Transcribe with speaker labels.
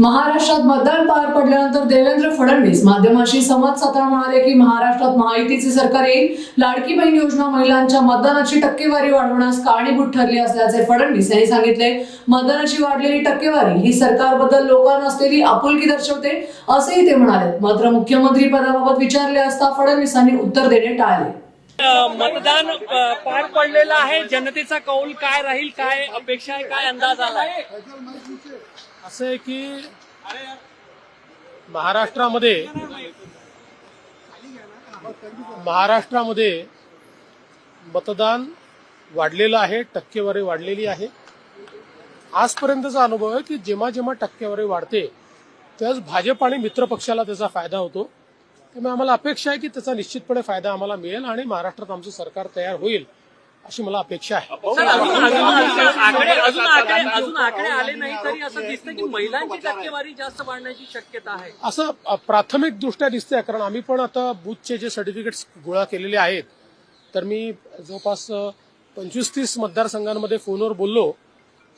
Speaker 1: महाराष्ट्रात मतदान पार पडल्यानंतर देवेंद्र फडणवीस माध्यमाशी संवाद साधताना म्हणाले की महाराष्ट्रात महायुतीचे सरकार येईल. लाडकी बहीण योजना महिलांच्या मतदानाची टक्केवारी वाढवण्यास कारणीभूत ठरली असल्याचे फडणवीस यांनी सांगितले. मतदानाची वाढलेली टक्केवारी ही सरकारबद्दल लोकांना असलेली आपुलकी दर्शवते असेही ते म्हणाले. मात्र मुख्यमंत्री पदाबाबत विचारले असता फडणवीसांनी उत्तर देणे टाळले.
Speaker 2: मतदान पार पडलेलं आहे. जनतेचा कौल काय राहील काय अपेक्षा आहे काय अंदाज आलाय?
Speaker 3: असं आहे की महाराष्ट्रामध्ये महाराष्ट्रामध्ये मतदान वाढलेलं आहे टक्केवारी वाढलेली आहे. आजपर्यंतचा अनुभव आहे की जेव्हा जेव्हा टक्केवारी वाढते त्याच भाजप आणि मित्र पक्षाला त्याचा फायदा होतो. त्यामुळे आम्हाला अपेक्षा आहे की त्याचा निश्चितपणे फायदा आम्हाला मिळेल आणि महाराष्ट्रात आमचं सरकार तयार होईल. अशी मला अपेक्षा आहे.
Speaker 2: सर, अजून अजून आकडे अजून आकडे अजून आकडे आले नाही तरी असं दिसतं की महिलांची टक्केवारी जास्त वाढण्याची शक्यता आहे.
Speaker 3: असं प्राथमिक दृष्ट्या दिसतंय कारण आम्ही पण आता बूथचे जे सर्टिफिकेट्स गोळा केलेले आहेत तर मी जवळपास पंचवीस तीस मतदारसंघांमध्ये फोनवर बोललो.